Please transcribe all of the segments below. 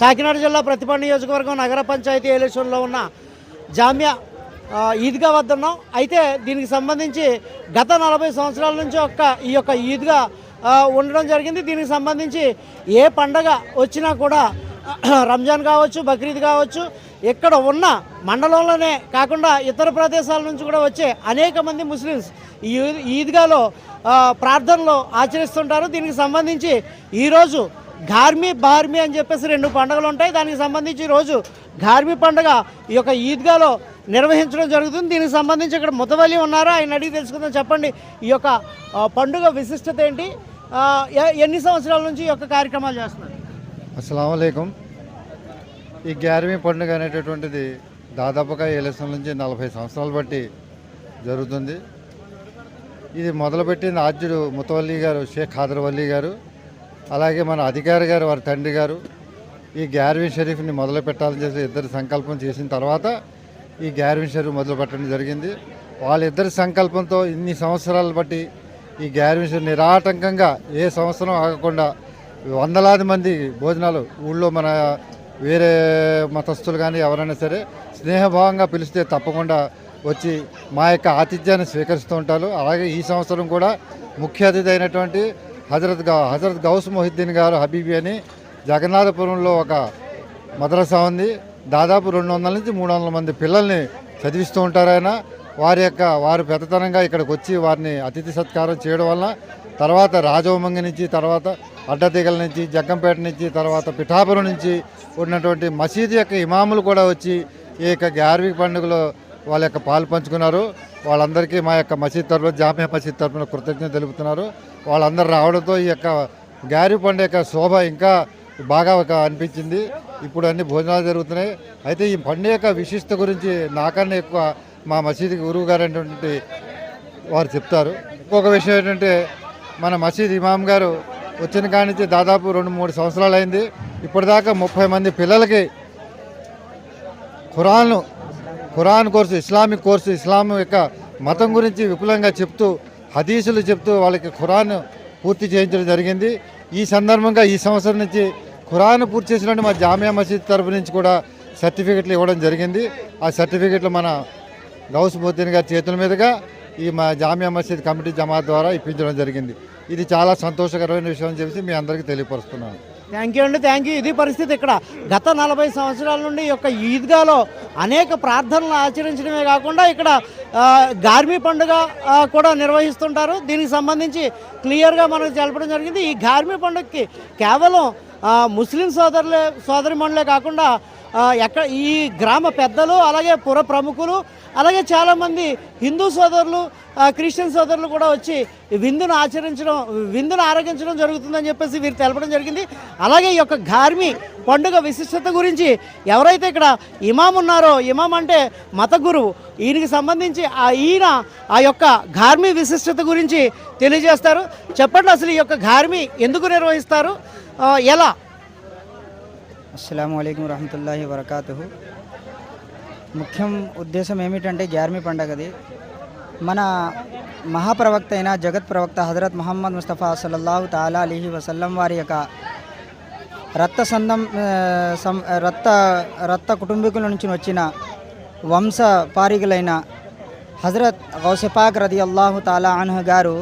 కాకినాడ జిల్లా ప్రతిభ నియోజకవర్గం నగర పంచాయతీ ఎలక్షన్లో ఉన్న జామ్యా ఈద్గా వద్ద ఉన్నాం. అయితే దీనికి సంబంధించి గత నలభై సంవత్సరాల నుంచి ఒక్క ఈ యొక్క ఈద్గా ఉండడం జరిగింది. దీనికి సంబంధించి ఏ పండగ వచ్చినా కూడా రంజాన్ కావచ్చు బక్రీద్ కావచ్చు ఇక్కడ ఉన్న మండలంలోనే కాకుండా ఇతర ప్రదేశాల నుంచి కూడా వచ్చే అనేక మంది ముస్లిమ్స్ ఈ ఈద్గాలో ప్రార్థనలు ఆచరిస్తుంటారు. దీనికి సంబంధించి ఈరోజు ఘార్మీ బార్మీ అని చెప్పేసి రెండు పండుగలు ఉంటాయి. దానికి సంబంధించి ఈరోజు ఘార్మీ పండుగ ఈ యొక్క ఈద్గాలో నిర్వహించడం జరుగుతుంది. దీనికి సంబంధించి ఇక్కడ ముతవల్లి ఉన్నారు? ఆయన అడిగి తెలుసుకుందాం. చెప్పండి. ఈ యొక్క పండుగ విశిష్టత ఏంటి? ఎన్ని సంవత్సరాల నుంచి ఈ యొక్క కార్యక్రమాలు చేస్తున్నారు? అస్సలం ఈ గ్యారమీ పండుగ అనేటటువంటిది దాదాపుగా ఎలక్షన్ నుంచి నలభై సంవత్సరాలు బట్టి జరుగుతుంది. ఇది మొదలుపెట్టిన ఆద్యుడు ముతవల్లి గారు షేక్ హాదర్వల్లి గారు అలాగే మన అధికారి గారు వారి తండ్రి గారు. ఈ గ్యార్విన్ షరీఫ్ని మొదలు పెట్టాలని చేసి ఇద్దరు సంకల్పం చేసిన తర్వాత ఈ గ్యార్విన్ షరీఫ్ మొదలు పెట్టడం జరిగింది. వాళ్ళిద్దరి సంకల్పంతో ఇన్ని సంవత్సరాలు బట్టి ఈ గ్యార్విన్ షరీఫ్ నిరాటంకంగా ఏ సంవత్సరం ఆగకుండా వందలాది మంది భోజనాలు ఊళ్ళో మన వేరే మతస్థులు కానీ ఎవరైనా సరే స్నేహభావంగా పిలిస్తే తప్పకుండా వచ్చి మా యొక్క ఆతిథ్యాన్ని స్వీకరిస్తూ ఉంటారు. అలాగే ఈ సంవత్సరం కూడా ముఖ్య అతిథి అయినటువంటి హజరత్ గౌ హజరత్ గౌస్ మొహిద్దీన్ గారు హబీబీ అని జగన్నాథపురంలో ఒక మదరసా ఉంది. దాదాపు రెండు వందల నుంచి మూడు వందల మంది పిల్లల్ని చదివిస్తూ ఉంటారు ఆయన. వారి యొక్క వారు పెద్దతనంగా ఇక్కడికి వచ్చి వారిని అతిథి సత్కారం చేయడం వలన తర్వాత రాజవమంగి నుంచి తర్వాత అడ్డతీగల నుంచి జగ్గంపేట నుంచి తర్వాత పిఠాపురం నుంచి ఉన్నటువంటి మసీదు యొక్క ఇమాములు కూడా వచ్చి ఈ యొక్క గ్యార్వీ పండుగలో వాళ్ళ యొక్క పాలు పంచుకున్నారు. వాళ్ళందరికీ మా యొక్క మసీద్ తరఫున జామియా మసీద్ తరఫున కృతజ్ఞత తెలుపుతున్నారు. వాళ్ళందరూ రావడంతో ఈ యొక్క గ్యారీ పండుగ యొక్క శోభ ఇంకా బాగా ఒక అనిపించింది. ఇప్పుడు అన్ని భోజనాలు జరుగుతున్నాయి. అయితే ఈ పండుగ యొక్క విశిష్టత గురించి నాకన్నా ఎక్కువ మా మసీదుకి గురువు గారు వారు చెప్తారు. ఇంకొక విషయం ఏంటంటే మన మసీద్ ఇమాం గారు వచ్చిన కాడి నుంచి దాదాపు రెండు మూడు సంవత్సరాలు అయింది ఇప్పటిదాకా ముప్పై మంది పిల్లలకి ఖురాన్ను Quran course Islamic course Islam యొక్క మతం గురించి విపులంగా చెప్తూ హదీసులు చెప్తూ వాళ్ళకి ఖురాన్ పూర్తి చేయించడం జరిగింది. ఈ సందర్భంగా ఈ సంవత్సరం నుంచి ఖురాన్ పూర్తి చేసినట్టు మా జామియా మసీద్ తరపు నుంచి కూడా సర్టిఫికెట్లు ఇవ్వడం జరిగింది. ఆ సర్టిఫికెట్లు మన గౌస్ మొద్దీన్ గారి చేతుల మీదుగా ఈ మా జామియా మసీద్ కమిటీ జమాత్ ద్వారా ఇప్పించడం జరిగింది. ఇది చాలా సంతోషకరమైన విషయం అని చెప్పి మీ అందరికీ తెలియపరుస్తున్నాను. థ్యాంక్ యూ అండి థ్యాంక్ యూ ఇది పరిస్థితి ఇక్కడ. గత నలభై సంవత్సరాల నుండి ఈ యొక్క ఈద్గాలో అనేక ప్రార్థనలు ఆచరించడమే కాకుండా ఇక్కడ గార్మీ పండుగ కూడా నిర్వహిస్తుంటారు. దీనికి సంబంధించి క్లియర్గా మనకు తెలపడం జరిగింది. ఈ గార్మీ పండుగకి కేవలం ముస్లిం సోదరులే సోదరిమణులే కాకుండా ఎక్కడ ఈ గ్రామ పెద్దలు అలాగే పుర ప్రముఖులు అలాగే చాలామంది హిందూ సోదరులు క్రిస్టియన్ సోదరులు కూడా వచ్చి విందును ఆచరించడం విందును ఆరగించడం జరుగుతుందని చెప్పేసి వీరు తెలపడం జరిగింది. అలాగే ఈ యొక్క ఘార్మి పండుగ విశిష్టత గురించి ఎవరైతే ఇక్కడ ఇమాం ఉన్నారో ఇమాం అంటే మత గురువు ఈయనకి సంబంధించి ఆ ఈయన ఆ యొక్క ఘార్మి విశిష్టత గురించి తెలియజేస్తారు. చెప్పండి అసలు ఈ యొక్క ఘార్మి ఎందుకు నిర్వహిస్తారు? ఎలా? అస్సలం వరహతుల్లా వరకాతు ముఖ్యం ఉద్దేశం ఏమిటంటే గ్యార్మీ పండగది. మన మహాప్రవక్త అయిన జగత్ ప్రవక్త హజరత్ మహమ్మద్ ముస్తఫా సల్లల్లాహు తాలా అలీహి వసల్లం వారి యొక్క రక్త సందం సం రక్త రక్త కుటుంబీకుల నుంచి వచ్చిన వంశ పారిగులైన హజరత్ గౌసపాక్ రది అల్లాహు తాలా అన్హు గారు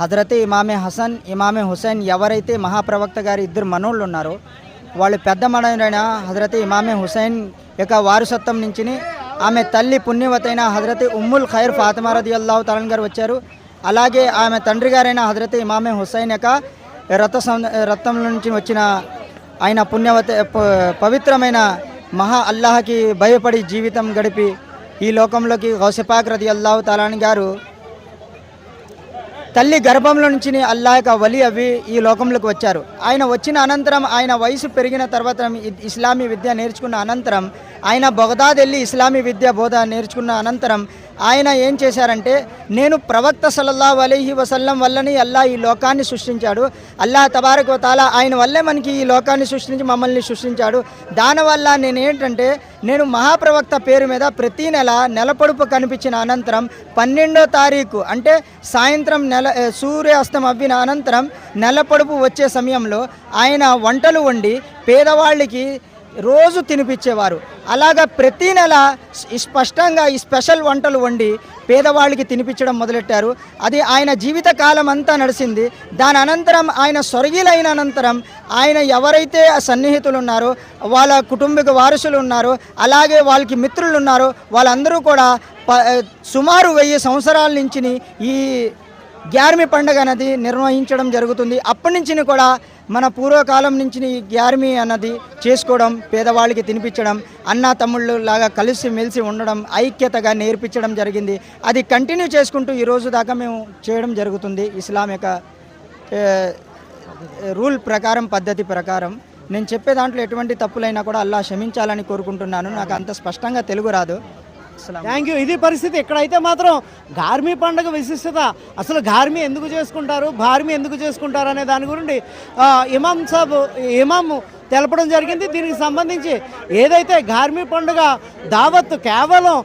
హజరత్ ఇమామే హసన్ ఇమామే హుసేన్ ఎవరైతే మహాప్రవక్త గారి ఇద్దరు మనోళ్ళు ఉన్నారో వాళ్ళు పెద్ద మనైన హజరత్ ఇమామే హుసైన్ యొక్క వారసత్వం నుంచి ఆమె తల్లి పుణ్యవతైన హజరత్ ఉమ్ముల్ ఖైర్ ఫాతిమారది అల్లాహు గారు వచ్చారు. అలాగే ఆమె తండ్రి గారైన హజరత్ ఇమామే హుసైన్ యొక్క రథ రథం నుంచి వచ్చిన ఆయన పుణ్యవత పవిత్రమైన మహా అల్లాహకి భయపడి జీవితం గడిపి ఈ లోకంలోకి గౌసపాక్ రది అల్లాహు తలాన్ గారు తల్లి గర్భంలో నుంచి అల్లా యొక్క వలి అవి ఈ లోకంలోకి వచ్చారు. ఆయన వచ్చిన అనంతరం ఆయన వయసు పెరిగిన తర్వాత ఇ- ఇస్లామీ విద్య నేర్చుకున్న అనంతరం ఆయన బగదాద్ వెళ్ళి ఇస్లామీ విద్య బోధ నేర్చుకున్న అనంతరం ఆయన ఏం చేశారంటే నేను ప్రవక్త సల్లల్లా అలీహి వసల్లం వల్లని అల్లా ఈ లోకాన్ని సృష్టించాడు. అల్లా తబారక్ వతాల ఆయన వల్లే మనకి ఈ లోకాన్ని సృష్టించి మమ్మల్ని సృష్టించాడు. దానివల్ల నేను ఏంటంటే నేను మహాప్రవక్త పేరు మీద ప్రతి నెల నెలపొడుపు కనిపించిన అనంతరం పన్నెండో తారీఖు అంటే సాయంత్రం నెల సూర్యాస్తం అవ్విన అనంతరం నెలపొడుపు వచ్చే సమయంలో ఆయన వంటలు వండి పేదవాళ్ళకి రోజు తినిపించేవారు. అలాగా ప్రతి నెల స్పష్టంగా ఈ స్పెషల్ వంటలు వండి పేదవాళ్ళకి తినిపించడం మొదలెట్టారు. అది ఆయన జీవిత కాలం అంతా నడిచింది. దాని అనంతరం ఆయన స్వర్గీయులైన అనంతరం ఆయన ఎవరైతే సన్నిహితులు ఉన్నారో వాళ్ళ కుటుంబిక వారసులు ఉన్నారో అలాగే వాళ్ళకి మిత్రులు ఉన్నారో వాళ్ళందరూ కూడా ప సుమారు వెయ్యి సంవత్సరాల నుంచి ఈ గ్యార్మి పండుగ అనేది నిర్వహించడం జరుగుతుంది. అప్పటి నుంచి కూడా మన పూర్వకాలం నుంచి ఈ గ్యార్మి అన్నది చేసుకోవడం పేదవాళ్ళకి తినిపించడం అన్న తమ్ముళ్ళు లాగా కలిసి మెలిసి ఉండడం ఐక్యతగా నేర్పించడం జరిగింది. అది కంటిన్యూ చేసుకుంటూ ఈ రోజు దాకా మేము చేయడం జరుగుతుంది. ఇస్లాం యొక్క రూల్ ప్రకారం పద్ధతి ప్రకారం. నేను చెప్పే దాంట్లో ఎటువంటి తప్పులైనా కూడా అల్లా క్షమించాలని కోరుకుంటున్నాను. నాకు అంత స్పష్టంగా తెలుగు రాదు. థ్యాంక్ యూ ఇది పరిస్థితి. ఇక్కడైతే మాత్రం గార్మీ పండుగ విశిష్టత. అసలు గార్మీ ఎందుకు చేసుకుంటారు? భార్మీ ఎందుకు చేసుకుంటారు అనే దాని గురించి ఇమాం సాబ్ ఇమాం తెలపడం జరిగింది. దీనికి సంబంధించి ఏదైతే గార్మీ పండుగ దావత్ కేవలం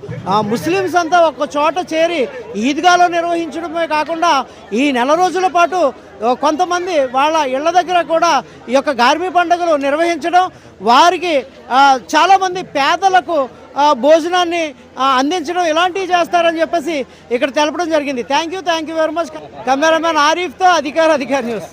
ముస్లిమ్స్ అంతా ఒక చోట చేరి ఈద్గాలో నిర్వహించడమే కాకుండా ఈ నెల రోజుల పాటు కొంతమంది వాళ్ళ ఇళ్ళ దగ్గర కూడా ఈ యొక్క గార్మీ పండుగలు నిర్వహించడం వారికి చాలామంది పేదలకు భోజనాన్ని అందించడం ఇలాంటివి చేస్తారని చెప్పేసి ఇక్కడ తెలపడం జరిగింది. Thank you thank you very much cameraman ఆరిఫ్తో అధికార అధికారి న్యూస్.